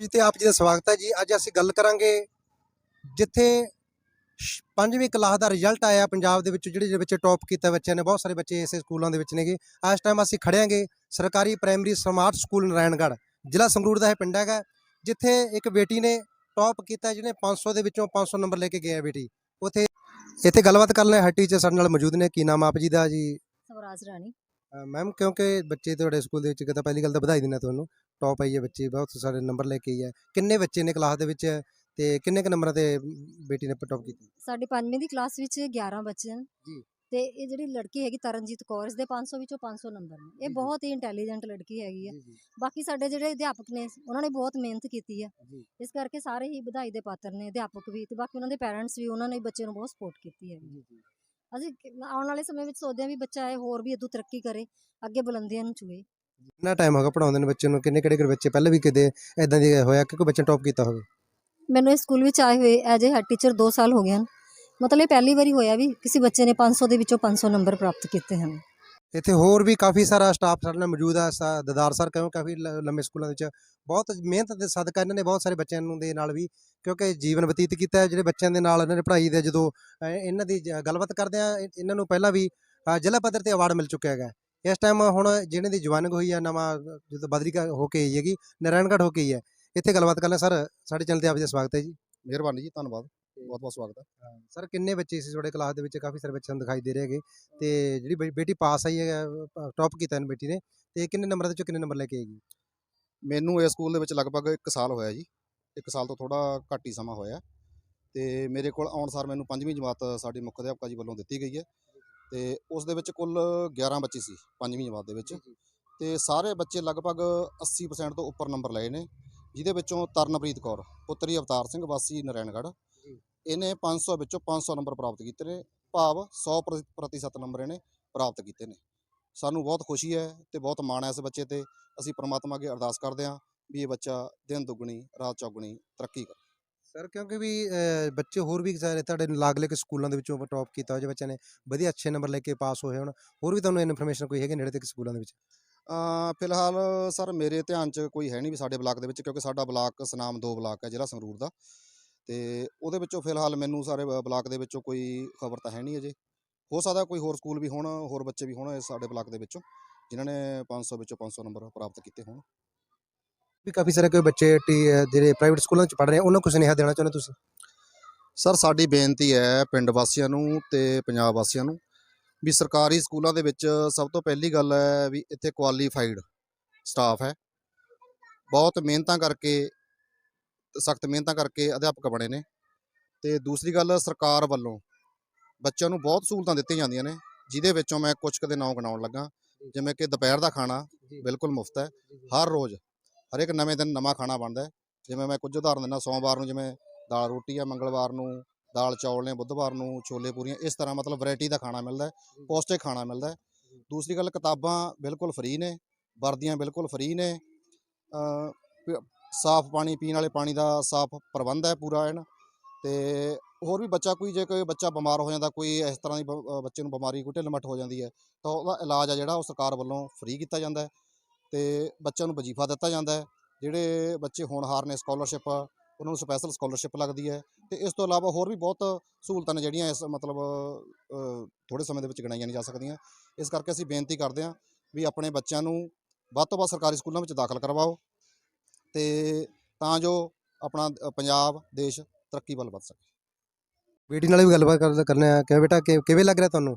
ਜੀ ਆਪ ਜੀ ਦਾ ਸਵਾਗਤ ਹੈ ਜੀ। ਅੱਜ ਅਸੀਂ ਗੱਲ ਕਰਾਂਗੇ ਜਿੱਥੇ ਪੰਜਵੀਂ ਕਲਾਸ ਦਾ ਰਿਜ਼ਲਟ ਆਇਆ ਪੰਜਾਬ ਦੇ ਵਿੱਚ, ਜਿਹੜੇ ਜਿਹੜੇ ਬੱਚੇ ਟੌਪ ਕੀਤਾ ਬੱਚਿਆਂ ਨੇ, ਬਹੁਤ ਸਾਰੇ ਬੱਚੇ ਇਸੇ ਸਕੂਲਾਂ ਦੇ ਵਿੱਚ ਨੇਗੇ। ਇਸ ਟਾਈਮ ਅਸੀਂ ਖੜਿਆਂਗੇ ਸਰਕਾਰੀ ਪ੍ਰਾਇਮਰੀ ਸਮਾਰਟ ਸਕੂਲ ਨਾਰਾਇਣਗੜ੍ਹ, ਜ਼ਿਲ੍ਹਾ ਸੰਗਰੂਰ ਦਾ ਇਹ ਪਿੰਡ ਹੈਗਾ, ਜਿੱਥੇ ਇੱਕ ਬੇਟੀ ਨੇ ਟੌਪ ਕੀਤਾ, ਜਿਹਨੇ 500 ਦੇ ਵਿੱਚੋਂ 500 ਨੰਬਰ ਲੈ ਕੇ ਗਿਆ ਬੇਟੀ। ਉਥੇ ਇੱਥੇ ਗੱਲਬਾਤ ਕਰ ਲਈ ਹੱਟੀ 'ਚ ਸਾਡੇ ਨਾਲ ਮੌਜੂਦ ਨੇ। ਕੀ ਨਾਮ ਆਪ ਜੀ ਦਾ ਜੀ? ਸਵਰਾਜ ਰਾਣੀ। ਮੈਮ ਕਿਉਂਕਿ ਬੱਚੇ ਤੁਹਾਡੇ ਸਕੂਲ ਦੇ ਵਿੱਚ ਇੱਕ ਤਾਂ ਪਹਿਲੀ ਗੱਲ ਤਾਂ ਵਧਾਈ ਦਿੰਦਾ ਤੁਹਾਨੂੰ ਟੌਪ ਆਈ ਹੈ ਬੱਚੇ ਬਹੁਤ ਸਾਰੇ ਨੰਬਰ ਲੈ ਕੇ ਆਈ ਹੈ। ਕਿੰਨੇ ਬੱਚੇ ਨੇ ਕਲਾਸ ਦੇ ਵਿੱਚ ਤੇ ਕਿੰਨੇ ਕੁ ਨੰਬਰਾਂ ਤੇ ਬੇਟੀ ਨੇ ਟੌਪ ਕੀਤਾ? ਸਾਡੀ ਪੰਜਵੀਂ ਦੀ ਕਲਾਸ ਵਿੱਚ 11 ਬੱਚੇ ਹਨ। ਜੀ। ਤੇ ਇਹ ਜਿਹੜੀ ਲੜਕੀ ਹੈਗੀ ਤਰਨਜੀਤ ਕੌਰ ਇਸ ਦੇ 500 ਵਿੱਚੋਂ 500 ਨੰਬਰ ਨੇ। ਇਹ। ਬਹੁਤ ਹੀ ਇੰਟੈਲੀਜੈਂਟ ਲੜਕੀ ਹੈਗੀ ਜੀ ਬਾਕੀ ਸਾਡੇ ਜਿਹੜੇ ਅਧਿਆਪਕ ਨੇ ਉਹਨਾਂ ਨੇ ਬਹੁਤ ਮਿਹਨਤ ਕੀਤੀ ਜੀ। ਇਸ ਕਰਕੇ ਸਾਰੇ ਹੀ ਵਧਾਈ ਦੇ ਪਾਤਰ ਨੇ ਅਧਿਆਪਕ ਵੀ ਤੇ ਬਾਕੀ ਉਹਨਾਂ ਦੇ ਪੈਰੈਂਟਸ ਵੀ ਉਹਨਾਂ ਨੇ ਬੱਚੇ ਨੂੰ ਬਹੁਤ ਸਪੋਰਟ ਕੀਤੀ ਹੈ। ਜੀ ਜੀ। ਅਸੀਂ ਆਉਣ ਵਾਲੇ ਸਮੇਂ ਵਿੱਚ ਸੋਚਦੇ ਹਾਂ ਵੀ ਬੱਚਾ ਇਹ ਹੋਰ ਵੀ ਇਦੋਂ ਤਰੱਕੀ ਕਰੇ ਅੱਗੇ ਬੁਲੰਦੀਆਂ ਨੂੰ ਛੂਏ। ਕਿੰਨਾ ਟਾਈਮ ਹੋਗਾ ਪੜਾਉਂਦੇ ਨੇ ਬੱਚੇ ਨੂੰ ਕਿੰਨੇ ਕਿਹੜੇ ਕਿਹੜੇ ਬੱਚੇ ਪਹਿਲਾਂ ਵੀ ਕਿਤੇ ਐਦਾਂ ਦੀ ਹੋਇਆ ਕਿ ਕੋਈ ਬੱਚਾ ਟੌਪ ਕੀਤਾ ਹੋਵੇ? ਮੈਨੂੰ ਇਸ ਸਕੂਲ ਵਿੱਚ ਆਏ ਹੋਏ ਐਜ ਏ ਹੈਡ ਟੀਚਰ 2 ਸਾਲ ਹੋ ਗਏ ਹਨ। ਮਤਲਬ ਇਹ ਪਹਿਲੀ ਵਾਰੀ ਹੋਇਆ ਵੀ ਕਿਸੇ ਬੱਚੇ ਨੇ 500 ਦੇ ਵਿੱਚੋਂ 500 ਨੰਬਰ ਪ੍ਰਾਪਤ ਕੀਤੇ ਹਨ। ਇੱਥੇ ਹੋਰ ਵੀ ਕਾਫੀ ਸਾਰਾ ਸਟਾਫ ਸਾਡੇ ਨਾਲ ਮੌਜੂਦ ਹੈ ਸਾ- ਦਦਾਰ ਸਰ ਕਿਉਂ ਕਾਫੀ ਲ- ਲੰਮੇ ਸਕੂਲਾਂ ਵਿੱਚ ਬਹੁਤ ਮਿਹਨਤ ਦੇ ਸਦਕਾ ਇਹਨਾਂ ਨੇ ਬਹੁਤ ਸਾਰੇ ਬੱਚਿਆਂ ਨੂੰ ਦੇ ਨਾਲ ਵੀ ਕਿਉਂਕਿ ਜੀਵਨ ਬਤੀਤ ਕੀਤਾ ਹੈ ਜਿਹੜੇ ਬੱਚਿਆਂ ਦੇ ਨਾਲ ਇਹਨਾਂ ਨੇ ਪੜ੍ਹਾਈ ਦੇ ਜਦੋਂ ਅ, ਇਹਨਾਂ ਦੀ ਜ- ਗੱਲਬਾਤ ਕਰਦੇ ਆ ਇਹ- ਇਹਨਾਂ ਨੂੰ ਪਹਿਲਾਂ ਵੀ ਅ, ਜ਼ਿਲ੍ਹਾ ਪੱਧਰ ਤੇ ਅਵਾਰਡ ਮਿਲ ਚੁੱਕਿਆ ਹੈਗਾ। ਇਸ ਟਾਈਮ ਹੁਣ ਜਿਹਨਾਂ ਦੀ ਜਵਾਨਿੰਗ ਹੋਈ ਹੈ ਨਵਾਂ ਜਦੋਂ ਬਦਲੀ ਕਰ- ਹੋ ਕੇ ਆਈ ਹੈਗੀ ਨਾਰਾਇਣਗੜ੍ਹ ਹੋ ਕੇ ਆਈ ਹੈ। ਇੱਥੇ ਗੱਲਬਾਤ ਕਰ ਲੈ ਸਰ ਸਾਡੇ ਚੈਨਲ ਤੇ ਆਪ ਜੀ ਦਾ ਸਵਾਗਤ ਹੈ ਜੀ। ਮਿਹਰਬਾਨੀ ਜੀ ਧੰਨਵਾਦ। ਬਹੁਤ ਬਹੁਤ ਸਵਾਗਤ ਹੈ। ਸਰ ਕਿੰਨੇ ਬੱਚੇ ਸੀ ਤੁਹਾਡੇ ਕਲਾਸ ਦੇ ਵਿੱਚ? ਕਾਫੀ ਸਾਰੇ ਬੱਚੇ ਸਾਨੂੰ ਦਿਖਾਈ ਦੇ ਰਹੇ ਹੈਗੇ। ਤੇ ਜਿਹੜੀ ਬੇ- ਬੇਟੀ ਪਾਸ ਆਈ ਹੈ ਟੌਪ ਕੀਤਾ ਇਹਨੇ ਬੇਟੀ ਨੇ। ਤੇ ਕਿੰਨੇ ਨੰਬਰ ਦੇ ਚੋਂ ਕਿੰਨੇ ਨੰਬਰ ਲੈ ਕੇ ਆਏਗੀ ਮੈਨੂੰ ਇਸ ਸਕੂਲ ਦੇ ਵਿੱਚ ਲਗਭਗ 1 ਸਾਲ ਹੋਇਆ ਜੀ। 1 ਸਾਲ ਤੋਂ ਥੋੜਾ ਘੱਟ ਹੀ ਸਮਾਂ ਹੋਇਆ। ਤੇ ਮੇਰੇ ਕੋਲ ਆਉਣ ਸਾਰ ਮੈਨੂੰ ਪੰਜਵੀਂ ਜਮਾਤ ਸਾਡੀ ਮੁੱਖ ਅਧਿਆਪਕਾ ਜੀ ਵੱਲੋਂ ਦਿੱਤੀ ਗਈ ਹੈ। ਤੇ ਉਸ ਦੇ ਵਿੱਚ ਕੁੱਲ 11 ਬੱਚੇ ਸੀ ਪੰਜਵੀਂ ਜਮਾਤ ਦੇ ਵਿੱਚ। ਤੇ ਸਾਰੇ ਬੱਚੇ ਲਗਭਗ 80% ਤੋਂ ਉੱਪਰ ਨੰਬਰ ਲਏ ਨੇ ਜਿਹਦੇ ਵਿੱਚੋਂ ਤਰਨਪ੍ਰੀਤ ਕੌਰ ਪੁੱਤਰੀ ਅਵਤਾਰ ਸਿੰਘ ਵਾਸੀ ਨਾਰਾਇਣਗੜ੍ਹ। ਇਹਨੇ 500 ਵਿੱਚੋਂ 500 ਨੰਬਰ ਪ੍ਰਾਪਤ ਕੀਤੇ ਨੇ ਭਾਵ 100 ਪ੍ਰਤੀ- ਪ੍ਰਤੀਸ਼ਤ ਨੰਬਰ ਇਹਨੇ ਪ੍ਰਾਪਤ ਕੀਤੇ ਨੇ। ਸਾਨੂੰ ਬਹੁਤ ਖੁਸ਼ੀ ਹੈ ਤੇ ਬਹੁਤ ਮਾਣ ਹੈ ਇਸ ਬੱਚੇ ਤੇ। ਅਸੀਂ ਪ੍ਰਮਾਤਮਾ ਅੱਗੇ ਅਰਦਾਸ ਕਰਦੇ ਹਾਂ ਵੀ ਇਹ ਬੱਚਾ ਦਿਨ ਦੁੱਗਣੀ ਰਾਤ ਚੌਗਣੀ ਤਰੱਕੀ ਕਰੇ। ਸਰ ਕਿਉਂਕਿ ਵੀ ਬੱਚੇ ਹੋਰ ਵੀ ਸਾਰੇ ਤੁਹਾਡੇ ਲਾਗਲੇ ਕੇ ਸਕੂਲਾਂ ਦੇ ਵਿੱਚੋਂ ਟੌਪ ਕੀਤਾ ਹੋ ਜੇ ਬੱਚਿਆਂ ਨੇ ਵਧੀਆ ਅੱਛੇ ਨੰਬਰ ਲੈ ਕੇ ਪਾਸ ਹੋਏ ਹੋਣ। ਹੋਰ ਵੀ ਤੁਹਾਨੂੰ ਇਨਫੋਰਮੇਸ਼ਨ ਕੋਈ ਹੈਗੇ ਨੇੜੇ ਤੇ ਸਕੂਲਾਂ ਦੇ ਵਿੱਚ? ਫਿਲਹਾਲ ਸਰ ਮੇਰੇ ਧਿਆਨ 'ਚ ਕੋਈ ਹੈ ਨਹੀਂ ਵੀ ਸਾਡੇ ਬਲਾਕ ਦੇ ਵਿੱਚ ਕਿਉਂਕਿ ਸਾਡਾ ਬਲਾਕ ਸਨਾਮ ਦੋ ਬਲਾਕ ਹੈ ਜ਼ਿਲ੍ਹਾ ਸੰਗਰੂਰ ਦਾ। ਤੇ ਉਹਦੇ ਵਿੱਚੋਂ ਫਿਲਹਾਲ ਮੈਨੂੰ ਸਾਰੇ ਬਲਾਕ ਦੇ ਵਿੱਚੋਂ ਕੋਈ ਖਬਰ ਤਾਂ ਹੈ ਨਹੀਂ ਅਜੇ। ਹੋ ਸਕਦਾ ਕੋਈ ਹੋਰ ਸਕੂਲ ਵੀ ਹੋਣ ਹੋਰ ਬੱਚੇ ਵੀ ਹੋਣ ਸਾਡੇ ਬਲਾਕ ਦੇ ਵਿੱਚੋਂ ਜਿਨ੍ਹਾਂ ਨੇ 500 ਵਿੱਚੋਂ 500 ਨੰਬਰ ਪ੍ਰਾਪਤ ਕੀਤੇ ਹੋਣ। ਵੀ ਕਾਫੀ ਸਾਰੇ ਕੋਈ ਬੱਚੇ ਜਿਹੜੇ ਪ੍ਰਾਈਵੇਟ ਸਕੂਲਾਂ ਵਿੱਚ ਪੜ੍ਹ ਰਹੇ ਉਹਨਾਂ ਨੂੰ ਸੁਨੇਹਾ ਦੇਣਾ ਚਾਹੁੰਦੇ ਤੁਸੀਂ? ਸਰ ਸਾਡੀ ਬੇਨਤੀ ਹੈ ਪਿੰਡ ਵਾਸੀਆਂ ਨੂੰ ਤੇ ਪੰਜਾਬ ਵਾਸੀਆਂ ਨੂੰ ਵੀ ਸਰਕਾਰੀ ਸਕੂਲਾਂ ਦੇ ਵਿੱਚ ਸਭ ਤੋਂ ਪਹਿਲੀ ਗੱਲ ਹੈ ਵੀ ਇੱਥੇ ਕੁਆਲੀਫਾਈਡ ਸਟਾਫ ਹੈ। ਬਹੁਤ ਮਿਹਨਤਾਂ ਕਰਕੇ ਸਖਤ ਮਿਹਨਤਾਂ ਕਰਕੇ ਅਧਿਆਪਕ ਬਣੇ ਨੇ। ਤੇ ਦੂਸਰੀ ਗੱਲ ਸਰਕਾਰ ਵੱਲੋਂ ਬੱਚਿਆਂ ਨੂੰ ਬਹੁਤ ਸਹੂਲਤਾਂ ਦਿੱਤੀਆਂ ਜਾਂਦੀਆਂ ਨੇ ਜਿਹਦੇ ਵਿੱਚੋਂ ਮੈਂ ਕੁਝ ਕੁ ਦੇ ਨਾਂ ਗਿਣਾਉਣ ਲੱਗਾ। ਜਿਵੇਂ ਕਿ ਦੁਪਹਿਰ ਦਾ ਖਾਣਾ ਬਿਲਕੁਲ ਮੁਫਤ ਹੈ। ਹਰ ਰੋਜ਼ ਹਰ ਇੱਕ ਨਵੇਂ ਦਿਨ ਨਵਾਂ ਖਾਣਾ ਬਣਦਾ ਹੈ। ਜਿਵੇਂ ਮੈਂ ਕੁਝ ਉਦਾਹਰਨ ਦਿੰਦਾ ਸੋਮਵਾਰ ਨੂੰ ਜਿਵੇਂ ਦਾਲ ਰੋਟੀ ਆ ਮੰਗਲਵਾਰ ਨੂੰ ਦਾਲ ਚੌਲ ਨੇ ਬੁੱਧਵਾਰ ਨੂੰ ਛੋਲੇ ਪੂਰੀਆਂ ਇਸ ਤਰ੍ਹਾਂ ਮਤਲਬ ਵੈਰਾਈਟੀ ਦਾ ਖਾਣਾ ਮਿਲਦਾ ਹੈ ਪੌਸ਼ਟਿਕ ਖਾਣਾ ਮਿਲਦਾ ਹੈ। ਦੂਸਰੀ ਗੱਲ ਕਿਤਾਬਾਂ ਬਿਲਕੁਲ ਫ੍ਰੀ ਨੇ ਵਰਦੀਆਂ ਬਿਲਕੁਲ ਫ੍ਰੀ ਨੇ ਸਾਫ਼ ਪਾਣੀ ਪੀਣ ਵਾਲੇ ਪਾਣੀ ਦਾ ਸਾਫ਼ ਪ੍ਰਬੰਧ ਹੈ ਪੂਰਾ ਐਨ ਤੇ ਹੋਰ ਵੀ ਬੱਚਾ ਕੋਈ, ਜੇ ਕੋਈ ਬੱਚਾ ਬਿਮਾਰ ਹੋ ਜਾਂਦਾ, ਕੋਈ ਇਸ ਤਰ੍ਹਾਂ ਦੀ ਬ- ਬੱਚੇ ਨੂੰ ਬਿਮਾਰੀ ਕੋਈ ਢਿੱਲ ਮੱਠ ਹੋ ਜਾਂਦੀ ਹੈ, ਤਾਂ ਉਹਦਾ ਇਲਾਜ ਆ ਜਿਹੜਾ, ਉਹ ਸਰਕਾਰ ਵੱਲੋਂ ਫ੍ਰੀ ਕੀਤਾ ਜਾਂਦਾ ਹੈ ਤੇ ਬੱਚਿਆਂ ਨੂੰ ਵਜ਼ੀਫਾ ਦਿੱਤਾ ਜਾਂਦਾ ਹੈ। ਜਿਹੜੇ ਬੱਚੇ ਹੋਣਹਾਰ ਨੇ ਸਕਾਲਰਸ਼ਿਪ, ਉਹਨਾਂ ਨੂੰ ਸਪੈਸ਼ਲ ਸਕਾਲਰਸ਼ਿਪ ਲੱਗਦੀ ਹੈ ਤੇ ਇਸ ਤੋਂ ਇਲਾਵਾ ਹੋਰ ਵੀ ਬਹੁਤ ਸਹੂਲਤਾਂ ਨੇ ਜਿਹੜੀਆਂ ਇਸ ਮਤਲਬ ਥੋੜੇ ਸਮੇਂ ਦੇ ਵਿੱਚ ਗਿਣਾਈਆਂ ਨਹੀਂ ਜਾ ਸਕਦੀਆਂ। ਇਸ ਕਰਕੇ ਅਸੀਂ ਬੇਨਤੀ ਕਰਦੇ ਹਾਂ ਵੀ ਆਪਣੇ ਬੱਚਿਆਂ ਨੂੰ ਵੱਧ ਤੋਂ ਵੱਧ ਸਰਕਾਰੀ ਸਕੂਲਾਂ ਵਿੱਚ ਦਾਖਲ ਕਰਵਾਓ। ਤੇ ਤਾਂ ਜੋ ਆਪਣਾ ਪੰਜਾਬ ਦੇਸ਼ ਤਰੱਕੀ ਵੱਲ ਵੱਧ ਸਕੇ। ਬੇਟੀ ਨਾਲ ਵੀ ਗੱਲਬਾਤ ਕਰ ਕਰਨੇ ਆ। ਕਿ ਬੇਟਾ? ਕਿਵੇਂ ਲੱਗ ਰਿਹਾ ਤੁਹਾਨੂੰ?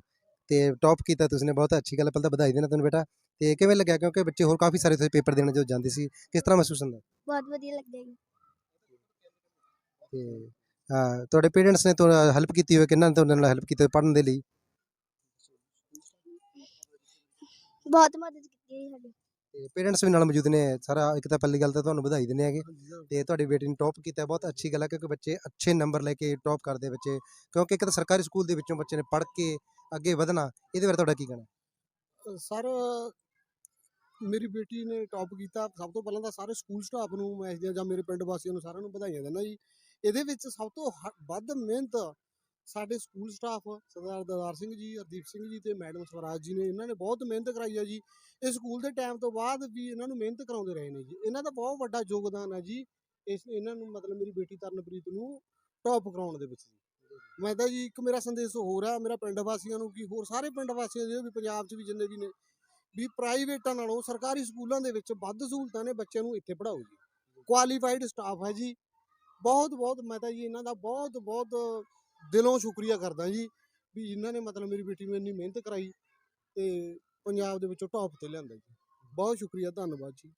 ਤੇ ਟੌਪ ਕੀਤਾ ਤੁਸੀਂ ਨੇ ਬਹੁਤ ਅੱਛੀ ਗੱਲ ਹੈ, ਪਹਿਲਾਂ ਤਾਂ ਵਧਾਈ ਦੇਣਾ ਤੁਹਾਨੂੰ ਬੇਟਾ। ਤੇ ਕਿਵੇਂ ਲੱਗਿਆ? ਕਿਉਂਕਿ ਬੱਚੇ ਹੋਰ ਕਾਫੀ ਸਾਰੇ ਤੁਸੀਂ ਪੇਪਰ ਦੇਣ ਜਦੋਂ ਜਾਂਦੇ ਸੀ। ਕਿਸ ਤਰ੍ਹਾਂ ਮਹਿਸੂਸ ਹੁੰਦਾ? ਬਹੁਤ ਵਧੀਆ ਲੱਗਿਆ ਜੀ। ਤੇ ਹਾਂ ਤੁਹਾਡੇ ਪੇਰੈਂਟਸ ਨੇ ਤੁਹਾਨੂੰ ਹੈਲਪ ਕੀਤੀ ਹੋਵੇ। ਕਿੰਨਾਂ ਨੇ ਤੁਹਾਡੇ ਨਾਲ ਹੈਲਪ ਕੀਤੀ ਪੜ੍ਹਨ ਦੇ ਲਈ? ਬਹੁਤ ਮਦਦ ਕੀਤੀ ਹੈ ਸਾਡੀ। ਤੇ ਪੇਰੈਂਟਸ ਵੀ ਨਾਲ ਮੌਜੂਦ ਨੇ। ਸਾਰਾ ਇੱਕ ਤਾਂ ਪਹਿਲੀ ਗੱਲ ਤਾਂ ਤੁਹਾਨੂੰ ਵਧਾਈ ਦਿੰਦੇ ਹੈਗੇ। ਤੇ ਤੁਹਾਡੀ ਬੇਟੀ ਨੇ ਟੌਪ ਕੀਤਾ ਹੈ, ਬਹੁਤ ਅੱਛੀ ਗੱਲ ਹੈ ਕਿਉਂਕਿ ਬੱਚੇ ਅੱਛੇ ਨੰਬਰ ਲੈ ਕੇ ਟੌਪ ਕਰਦੇ ਬੱਚੇ। ਕਿਉਂਕਿ ਇੱਕ ਤਾਂ ਸਰਕਾਰੀ ਸਕੂਲ ਦੇ ਵਿੱਚੋਂ ਬੱਚੇ ਨੇ ਪੜ੍ਹ ਕੇ ਅੱਗੇ ਵਧਣਾ ਇਹਦੇ ਬਾਰੇ ਤੁਹਾਡਾ ਕੀ ਕਹਿਣਾ ਸਰ ਮੇਰੀ ਬੇਟੀ ਨੇ ਟੌਪ ਕੀਤਾ। ਸਭ ਤੋਂ ਪਹਿਲਾਂ ਤਾਂ ਸਾਰੇ ਸਕੂਲ ਸਟਾਫ ਨੂੰ ਮੈਂ ਜਾਂ ਮੇਰੇ ਪਿੰਡ ਵਾਸੀਆਂ ਨੂੰ ਸਾਰਿਆਂ ਨੂੰ ਵਧਾਈਆਂ ਦਿੰਦਾ ਜੀ। ਇਹਦੇ ਵਿੱਚ ਸਭ ਤੋਂ ਹ- ਵੱਧ ਮਿਹਨਤ ਸਾਡੇ ਸਕੂਲ ਸਟਾਫ ਸਰਦਾਰ ਦਦਾਰ ਸਿੰਘ ਜੀ ਹਰਦੀਪ ਸਿੰਘ ਜੀ ਤੇ ਮੈਡਮ ਸਵਰਾਜ ਜੀ ਨੇ ਇਹਨਾਂ ਨੇ ਬਹੁਤ ਮਿਹਨਤ ਕਰਾਈ ਹੈ ਜੀ। ਇਹ ਸਕੂਲ ਦੇ ਟਾਈਮ ਤੋਂ ਬਾਅਦ ਵੀ ਇਹਨਾਂ ਨੂੰ ਮਿਹਨਤ ਕਰਾਉਂਦੇ ਰਹੇ ਨੇ ਜੀ। ਇਹਨਾਂ ਦਾ ਬਹੁਤ ਵੱਡਾ ਯੋਗਦਾਨ ਹੈ ਜੀ। ਇਸ ਇਹਨਾਂ ਨੂੰ ਮਤਲਬ ਮੇਰੀ ਬੇਟੀ ਤਰਨਪ੍ਰੀਤ ਨੂੰ ਟੌਪ ਕਰਾਉਣ ਦੇ ਵਿੱਚ ਜੀ। ਮੈਂ ਤਾਂ ਜੀ ਇੱਕ ਮੇਰਾ ਸੰਦੇਸ਼ ਹੋਰ ਆ ਮੇਰਾ ਪਿੰਡ ਵਾਸੀਆਂ ਨੂੰ ਕੀ ਹੋਰ ਸਾਰੇ ਪਿੰਡ ਵਾਸੀਆਂ ਜਿਹੜੇ ਵੀ ਪੰਜਾਬ 'ਚ ਵੀ ਜਿੰਨੇ ਵੀ ਨੇ ਵੀ ਪ੍ਰਾਈਵੇਟਾਂ ਨਾਲੋਂ ਸਰਕਾਰੀ ਸਕੂਲਾਂ ਦੇ ਵਿੱਚ ਵੱਧ ਸਹੂਲਤਾਂ ਨੇ ਬੱਚਿਆਂ ਨੂੰ ਇੱਥੇ ਪੜ੍ਹਾਓ ਜੀ। ਕੁਆਲੀਫਾਈਡ ਸਟਾਫ ਹੈ ਜੀ। ਬਹੁਤ ਬਹੁਤ ਮੈਂ ਤਾਂ ਜੀ ਇਹਨਾਂ ਦਾ ਬਹੁਤ ਬਹੁਤ ਦਿਲੋਂ ਸ਼ੁਕਰੀਆ ਕਰਦਾ ਜੀ ਵੀ ਇਹਨਾਂ ਨੇ ਮਤਲਬ ਮੇਰੀ ਬੇਟੀ ਨੂੰ ਇੰਨੀ ਮਿਹਨਤ ਕਰਾਈ ਤੇ ਪੰਜਾਬ ਦੇ ਵਿੱਚੋਂ ਟੌਪ ਤੇ ਲਿਆਂਦਾ ਜੀ। ਬਹੁਤ ਸ਼ੁਕਰੀਆ ਧੰਨਵਾਦ ਜੀ।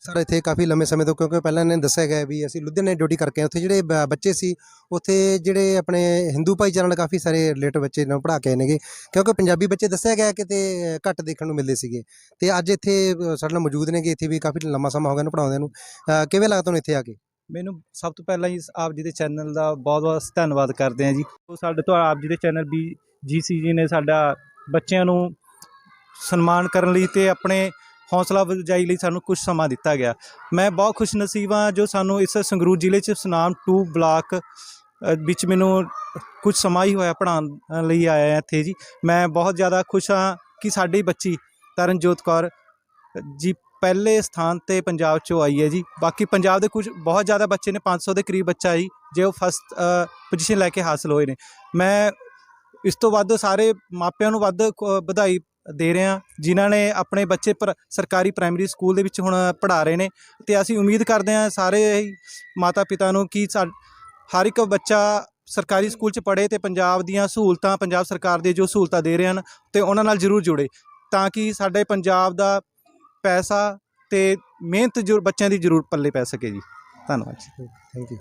ਸਰ ਇੱਥੇ ਕਾਫੀ ਲੰਮੇ ਸਮੇਂ ਤੋਂ ਕਿਉਂਕਿ ਪਹਿਲਾਂ ਇਹਨਾਂ ਨੇ ਦੱਸਿਆ ਗਿਆ ਵੀ ਅਸੀਂ ਲੁਧਿਆਣੇ ਡਿਊਟੀ ਕਰਕੇ ਆਏ ਉੱਥੇ ਜਿਹੜੇ ਬ- ਬੱਚੇ ਸੀ ਉੱਥੇ ਜਿਹੜੇ ਆਪਣੇ ਹਿੰਦੂ ਭਾਈਚਾਰੇ ਨਾਲ ਕਾਫੀ ਸਾਰੇ ਰਿਲੇਟਡ ਬੱਚੇ ਨੂੰ ਪੜ੍ਹਾ ਕੇ ਆਏ ਨੇਗੇ। ਕਿਉਂਕਿ ਪੰਜਾਬੀ ਬੱਚੇ ਦੱਸਿਆ ਗਿਆ ਕਿਤੇ ਘੱਟ ਦੇਖਣ ਨੂੰ ਮਿਲਦੇ ਸੀਗੇ। ਤੇ ਅੱਜ ਇੱਥੇ ਅ, ਸਾਡੇ ਨਾਲ ਮੌਜੂਦ ਨੇਗੇ ਇੱਥੇ ਵੀ ਕਾਫੀ ਲੰਮਾ ਸਮਾਂ ਹੋ ਗਿਆ ਇਹਨੂੰ ਪੜਾਉਂਦੇ ਨੂੰ। ਅ, ਕਿਵੇਂ ਲੱਗਦਾ ਤੁਹਾਨੂੰ ਇੱਥੇ ਆ ਕੇ? ਮੈਨੂੰ ਸਭ ਤੋਂ ਪਹਿਲਾਂ ਹੀ ਆਪ ਜੀ ਦੇ ਚੈਨਲ ਦਾ ਬਹੁਤ-ਬਹੁਤ ਧੰਨਵਾਦ ਕਰਦੇ ਹਾਂ ਜੀ। ਉਹ ਸਾਡੇ ਤੋਂ ਆਪ ਜੀ ਦੇ ਚੈਨਲ ਵੀ ਜੀਸੀ ਜੀ ਨੇ ਸਾਡਾ ਬੱਚਿਆਂ ਨੂੰ ਸਨਮਾਨ ਕਰਨ ਲਈ ਤੇ ਆਪਣੇ ਹੌਸਲਾ ਅਫਜ਼ਾਈ ਲਈ ਸਾਨੂੰ ਕੁਝ ਸਮਾਂ ਦਿੱਤਾ ਗਿਆ। ਮੈਂ ਬਹੁਤ ਖੁਸ਼ ਨਸੀਬ ਹਾਂ ਜੋ ਸਾਨੂੰ ਇਸ ਸੰਗਰੂਰ ਜ਼ਿਲ੍ਹੇ ਚ ਸੁਨਾਮ 2 ਬਲਾਕ ਵਿੱਚ ਮੈਨੂੰ ਕੁਝ ਸਮਾਂ ਹੀ ਹੋਇਆ ਪੜ੍ਹਾਉਣ ਲਈ ਆਇਆ ਇੱਥੇ ਜੀ। ਮੈਂ ਬਹੁਤ ਜ਼ਿਆਦਾ ਖੁਸ਼ ਹਾਂ ਕਿ ਸਾਡੀ ਬੱਚੀ ਤਰਨਜੋਤ ਕੌਰ ਜੀ ਪਹਿਲੇ ਸਥਾਨ ਤੇ ਪੰਜਾਬ ਚੋਂ ਆਈ ਹੈ ਜੀ। ਬਾਕੀ ਪੰਜਾਬ ਦੇ ਕੁਝ ਬਹੁਤ ਜ਼ਿਆਦਾ ਬੱਚੇ ਨੇ 500 ਦੇ ਕਰੀਬ ਬੱਚਾ ਜੀ, ਜੇ ਉਹ ਫਸਟ ਪੋਜੀਸ਼ਨ ਲੈ ਕੇ ਹਾਸਲ ਹੋਏ ਨੇ। ਮੈਂ ਇਸ ਤੋਂ ਵੱਧ ਸਾਰੇ ਮਾਪਿਆਂ ਨੂੰ ਵੱਧ ਕ- ਵਧਾਈ ਦੇ ਰਿਹਾ ਜਿਨ੍ਹਾਂ ਨੇ ਆਪਣੇ ਬੱਚੇ ਪਰ ਸਰਕਾਰੀ ਪ੍ਰਾਇਮਰੀ ਸਕੂਲ ਦੇ ਵਿੱਚ ਹੁਣ ਪੜ੍ਹਾ ਰਹੇ ਨੇ। ਤੇ ਅਸੀਂ ਉਮੀਦ ਕਰਦੇ ਹਾਂ ਸਾਰੇ ਮਾਤਾ ਪਿਤਾ ਨੂੰ ਕਿ ਸਾ- ਹਰ ਇੱਕ ਬੱਚਾ ਸਰਕਾਰੀ ਸਕੂਲ 'ਚ ਪੜ੍ਹੇ ਤੇ ਪੰਜਾਬ ਦੀਆਂ ਸਹੂਲਤਾਂ, ਪੰਜਾਬ ਸਰਕਾਰ ਦੇ ਜੋ ਸਹੂਲਤਾਂ ਦੇ ਰਹੇ ਹਨ, ਤੇ ਉਹਨਾਂ ਨਾਲ ਜ਼ਰੂਰ ਜੁੜੇ, ਤਾਂ ਕਿ ਸਾਡੇ ਪੰਜਾਬ ਦਾ ਪੈਸਾ ਤੇ ਮਿਹਨਤ ਜੋ ਬੱਚਿਆਂ ਦੀ ਜ਼ਰੂਰ ਪੱਲੇ ਪੈ ਸਕੇ ਜੀ। ਧੰਨਵਾਦ ਜੀ। Thank you